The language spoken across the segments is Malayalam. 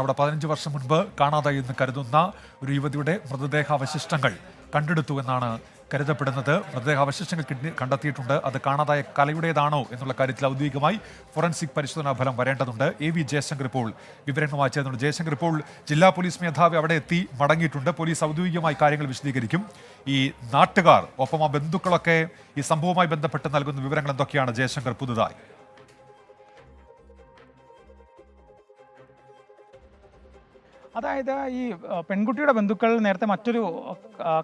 അവിടെ പതിനഞ്ച് വർഷം മുൻപ് കാണാതായി എന്ന് കരുതുന്ന ഒരു യുവതിയുടെ മൃതദേഹാവശിഷ്ടങ്ങൾ കണ്ടെടുത്തു എന്നാണ് കരുതപ്പെടുന്നത്. മൃതദേഹാവശിഷ്ടങ്ങൾ അവശിഷ്ടങ്ങൾ കണ്ടെത്തിയിട്ടുണ്ട്. അത് കാണാതായ കലയുടേതാണോ എന്നുള്ള കാര്യത്തിൽ ഔദ്യോഗികമായി ഫോറൻസിക് പരിശോധനാ ഫലം വരേണ്ടതുണ്ട്. എ വി ജയശങ്കർ ഇപ്പോൾ വിവരങ്ങളുമായി ചേർന്നുണ്ട്. ജയശങ്കർ ഇപ്പോൾ ജില്ലാ പോലീസ് മേധാവി അവിടെ എത്തി മടങ്ങിയിട്ടുണ്ട്. പോലീസ് ഔദ്യോഗികമായി കാര്യങ്ങൾ വിശദീകരിക്കും. ഈ നാട്ടുകാർ ഒപ്പം ആ ബന്ധുക്കളൊക്കെ ഈ സംഭവവുമായി ബന്ധപ്പെട്ട് നൽകുന്ന വിവരങ്ങൾ എന്തൊക്കെയാണ്? ജയശങ്കർ പുതുതായി. അതായത് ഈ പെൺകുട്ടിയുടെ ബന്ധുക്കൾ നേരത്തെ മറ്റൊരു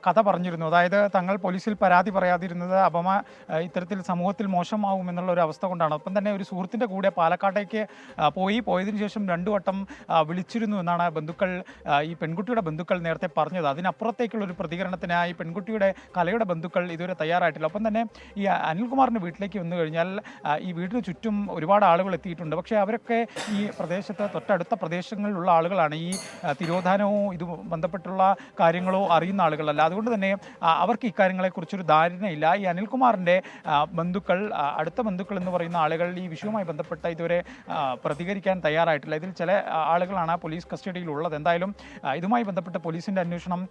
കഥ പറഞ്ഞിരുന്നു. അതായത് തങ്ങൾ പോലീസിൽ പരാതി പറയാതിരുന്നത് അപമ ഇത്തരത്തിൽ സമൂഹത്തിൽ മോശമാവും എന്നുള്ള ഒരു അവസ്ഥ കൊണ്ടാണ്. ഒപ്പം തന്നെ ഒരു സുഹൃത്തിന്റെ കൂടെ പാലക്കാട്ടേക്ക് പോയി. പോയതിനു ശേഷം രണ്ടു വട്ടം വിളിച്ചിരുന്നു എന്നാണ് ബന്ധുക്കൾ ഈ പെൺകുട്ടിയുടെ ബന്ധുക്കൾ നേരത്തെ പറഞ്ഞത്. അതിനപ്പുറത്തേക്കുള്ള ഒരു പ്രതികരണത്തിനായി പെൺകുട്ടിയുടെ കലയുടെ ബന്ധുക്കൾ ഇതുവരെ തയ്യാറായിട്ടില്ല. ഒപ്പം തന്നെ ഈ അനിൽകുമാറിന്റെ വീട്ടിലേക്ക് വന്നു കഴിഞ്ഞാൽ ഈ വീടിന് ചുറ്റും ഒരുപാട് ആളുകൾ എത്തിയിട്ടുണ്ട്. പക്ഷേ അവരൊക്കെ ഈ പ്രദേശത്ത് തൊട്ടടുത്ത പ്രദേശങ്ങളിലുള്ള ആളുകളാണ്. ഈ തിരോധാനവും ഇത് ബന്ധപ്പെട്ടുള്ള കാര്യങ്ങളോ അറിയുന്ന ആളുകളല്ല. അതുകൊണ്ട് തന്നെ അവർക്ക് ഇക്കാര്യങ്ങളെക്കുറിച്ചൊരു ധാരണയില്ല. ഈ അനിൽകുമാറിന്റെ ബന്ധുക്കൾ അടുത്ത ബന്ധുക്കൾ എന്ന് പറയുന്ന ആളുകൾ ഈ വിഷയവുമായി ബന്ധപ്പെട്ട ഇതുവരെ പ്രതികരിക്കാൻ തയ്യാറായിട്ടില്ല. ഇതിൽ ചില ആളുകളാണ് പോലീസ് കസ്റ്റഡിയിലുള്ളത്. എന്തായാലും ഇതുമായി ബന്ധപ്പെട്ട പോലീസിന്റെ അന്വേഷണം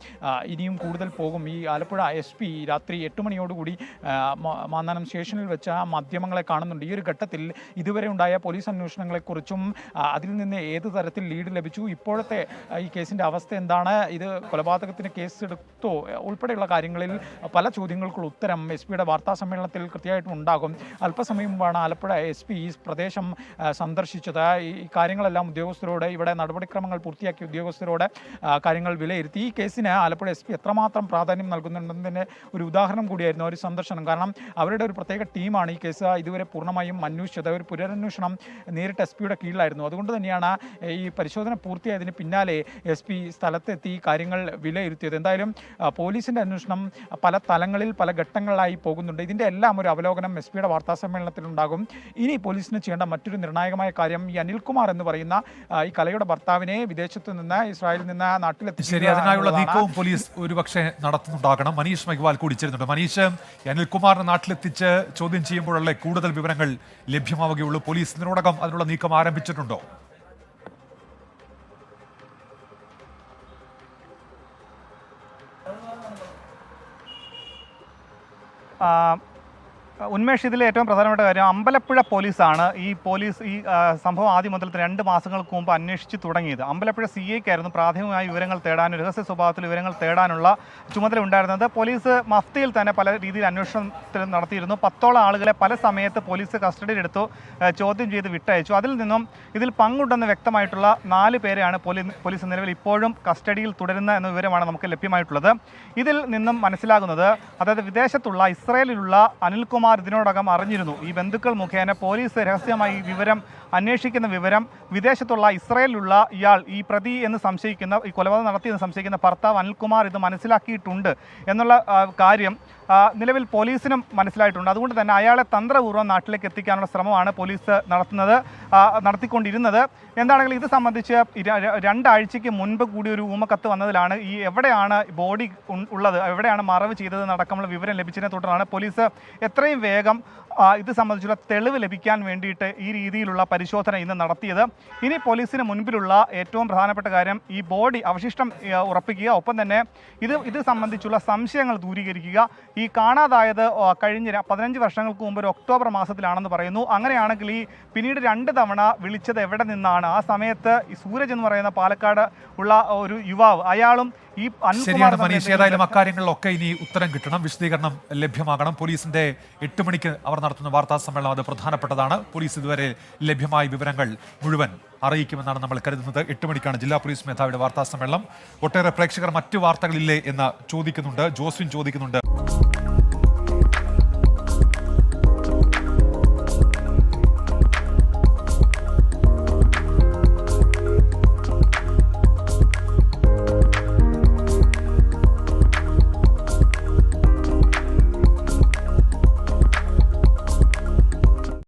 ഇനിയും കൂടുതൽ പോകും. ഈ ആലപ്പുഴ എസ് പി രാത്രി എട്ട് മണിയോടുകൂടി മാന്നാനം സ്റ്റേഷനിൽ വെച്ച മാധ്യമങ്ങളെ കാണുന്നുണ്ട്. ഈ ഒരു ഘട്ടത്തിൽ ഇതുവരെ ഉണ്ടായ പോലീസ് അന്വേഷണങ്ങളെക്കുറിച്ചും അതിൽ നിന്ന് ഏത് തരത്തിൽ ലീഡ് ലഭിച്ചു? ഇപ്പോഴത്തെ ഈ കേസിന്റെ അവസ്ഥ എന്താണ്? ഇത് കൊലപാതകത്തിന് കേസ് എടുത്തോ ഉൾപ്പെടെയുള്ള കാര്യങ്ങളിൽ പല ചോദ്യങ്ങൾക്കുള്ള ഉത്തരം എസ് പിയുടെ വാർത്താ സമ്മേളനത്തിൽ കൃത്യമായിട്ടും ഉണ്ടാകും. അല്പസമയം മുമ്പാണ് ആലപ്പുഴ എസ് പി ഈ പ്രദേശം സന്ദർശിച്ചത്. ഈ കാര്യങ്ങളെല്ലാം ഉദ്യോഗസ്ഥരോട് ഇവിടെ നടപടിക്രമങ്ങൾ പൂർത്തിയാക്കിയ ഉദ്യോഗസ്ഥരോട് കാര്യങ്ങൾ വിലയിരുത്തി. ഈ കേസിന് ആലപ്പുഴ എസ് പി എത്രമാത്രം പ്രാധാന്യം നൽകുന്നുണ്ടെന്നതിന് ഒരു ഉദാഹരണം കൂടിയായിരുന്നു ഒരു സന്ദർശനം. കാരണം അവരുടെ ഒരു പ്രത്യേക ടീമാണ് ഈ കേസ്. ഇതുവരെ പൂർണമായും അന്വേഷിച്ചത്. ഒരു പുനരന്വേഷണം നേരിട്ട് എസ് പിയുടെ കീഴിലായിരുന്നു. അതുകൊണ്ട് തന്നെയാണ് ഈ പരിശോധന പൂർത്തിയായതിന് പിന്നാലെ എസ് പി സ്ഥലത്തെത്തി കാര്യങ്ങൾ വിലയിരുത്തിയത്. എന്തായാലും പോലീസിന്റെ പോലീസിന്റെ അന്വേഷണം പല തലങ്ങളിൽ പല ഘട്ടങ്ങളിലായി പോകുന്നുണ്ട്. ഇതിന്റെ എല്ലാം ഒരു അവലോകനം എസ് പിയുടെ വാർത്താ സമ്മേളനത്തിൽ ഉണ്ടാകും. ഇനി പോലീസിന് ചെയ്യേണ്ട മറ്റൊരു നിർണായകമായ കാര്യം ഈ അനിൽകുമാർ എന്ന് പറയുന്ന ഈ കലയുടെ ഭർത്താവിനെ വിദേശത്ത് നിന്ന് ഇസ്രായേലിൽ നിന്ന് നാട്ടിലെത്തി ശരി അതിനായുള്ള നീക്കവും പോലീസ് ഒരുപക്ഷെ നടത്തുന്നുണ്ടാകണം. മനീഷ് മെഗ്വാൽ കൂടി ചേരുന്നുണ്ട് മനീഷ് അനിൽകുമാറിനെ നാട്ടിലെത്തിച്ച് ചോദ്യം ചെയ്യുമ്പോഴല്ലേ കൂടുതൽ വിവരങ്ങൾ ലഭ്യമാവുകയുള്ളൂ? പോലീസ് ഇതിനോടകം അതിനുള്ള നീക്കം ആരംഭിച്ചിട്ടുണ്ടോ? Um. ഉന്മേഷ് ഇതിലെ ഏറ്റവും പ്രധാനപ്പെട്ട കാര്യം അമ്പലപ്പുഴ പോലീസാണ് ഈ പോലീസ് ഈ സംഭവം ആദ്യം മുതൽ രണ്ട് മാസങ്ങൾക്ക് മുമ്പ് അന്വേഷിച്ച് തുടങ്ങിയത്. അമ്പലപ്പുഴ സി ഐക്കായിരുന്നു പ്രാഥമികമായി വിവരങ്ങൾ തേടാനും രഹസ്യ സ്വഭാവത്തിൽ വിവരങ്ങൾ തേടാനുള്ള ചുമതല ഉണ്ടായിരുന്നത്. പോലീസ് മഫ്തിയിൽ തന്നെ പല രീതിയിൽ അന്വേഷണത്തിൽ നടത്തിയിരുന്നു. പത്തോളം ആളുകളെ പല സമയത്ത് പോലീസ് കസ്റ്റഡിയിലെടുത്തു ചോദ്യം ചെയ്ത് വിട്ടയച്ചു. അതിൽ നിന്നും ഇതിൽ പങ്കുണ്ടെന്ന് വ്യക്തമായിട്ടുള്ള നാല് പേരെയാണ് പോലീ- പോലീസ് നിലവിൽ ഇപ്പോഴും കസ്റ്റഡിയിൽ തുടരുന്ന എന്ന വിവരമാണ് നമുക്ക് ലഭ്യമായിട്ടുള്ളത്. ഇതിൽ നിന്നും മനസ്സിലാകുന്നത് അതായത് വിദേശത്തുള്ള ഇസ്രയേലിലുള്ള അനിൽകുമാർ ഇതിനോടകം അറിഞ്ഞിരുന്നു. ഈ ബന്ധുക്കൾ മുഖേന പോലീസ് രഹസ്യമായി വിവരം അന്വേഷിക്കുന്ന വിവരം വിദേശത്തുള്ള ഇസ്രയേലിലുള്ള ഇയാൾ ഈ പ്രതി എന്ന് സംശയിക്കുന്ന ഈ കൊലപാതകം നടത്തിയെന്ന് സംശയിക്കുന്ന ഭർത്താവ് അനിൽകുമാർ ഇത് മനസ്സിലാക്കിയിട്ടുണ്ട് എന്നുള്ള കാര്യം നിലവിൽ പോലീസിനും മനസ്സിലായിട്ടുണ്ട്. അതുകൊണ്ട് തന്നെ അയാളെ തന്ത്രപൂർവം നാട്ടിലേക്ക് എത്തിക്കാനുള്ള ശ്രമമാണ് പോലീസ് നടത്തുന്നത്. നടത്തിക്കൊണ്ടിരുന്നത്. എന്താണെങ്കിലും ഇത് സംബന്ധിച്ച് രണ്ടാഴ്ചയ്ക്ക് മുൻപ് കൂടി ഒരു ഊമക്കത്ത് വന്നതിലാണ് ഈ എവിടെയാണ് ബോഡി ഉള്ളത്? എവിടെയാണ് മറവ് ചെയ്തത് നടക്കമുള്ള വിവരം ലഭിച്ചതിനെ തുടർന്നാണ് പോലീസ് എത്രയും വേഗം ഇത് സംബന്ധിച്ചുള്ള തെളിവ് ലഭിക്കാൻ വേണ്ടിയിട്ട് ഈ രീതിയിലുള്ള പരിശോധന ഇന്ന് നടത്തിയത്. ഇനി പോലീസിന് മുൻപിലുള്ള ഏറ്റവും പ്രധാനപ്പെട്ട കാര്യം ഈ ബോഡി അവശിഷ്ടം ഉറപ്പിക്കുക. ഒപ്പം തന്നെ ഇത് ഇത് സംബന്ധിച്ചുള്ള സംശയങ്ങൾ ദൂരീകരിക്കുക. ഈ കാണാതായത് കഴിഞ്ഞ പതിനഞ്ച് വർഷങ്ങൾക്ക് മുമ്പ് ഒരു ഒക്ടോബർ മാസത്തിലാണെന്ന് പറയുന്നു. അങ്ങനെയാണെങ്കിൽ ഈ പിന്നീട് രണ്ട് തവണ വിളിച്ചത് എവിടെ നിന്നാണ്? ആ സമയത്ത് ഈ സൂരജ് എന്ന് പറയുന്ന പാലക്കാട് ഉള്ള ഒരു യുവാവ് അയാളും ഈ ശരിയാണ് മനീഷ്. ഏതായാലും അക്കാര്യങ്ങളിലൊക്കെ ഇനി ഉത്തരം കിട്ടണം. വിശദീകരണം ലഭ്യമാകണം. പോലീസിന്റെ എട്ട് മണിക്ക് അവർ നടത്തുന്ന വാർത്താ സമ്മേളനം അത് പ്രധാനപ്പെട്ടതാണ്. പോലീസ് ഇതുവരെ ലഭ്യമായ വിവരങ്ങൾ മുഴുവൻ അറിയിക്കുമെന്നാണ് നമ്മൾ കരുതുന്നത്. എട്ട് മണിക്കാണ് ജില്ലാ പോലീസ് മേധാവിയുടെ വാർത്താ സമ്മേളനം. ഒട്ടേറെ പ്രേക്ഷകർ മറ്റു വാർത്തകളില്ലേ എന്ന് ചോദിക്കുന്നുണ്ട്. ജോസ്വിൻ ചോദിക്കുന്നുണ്ട്.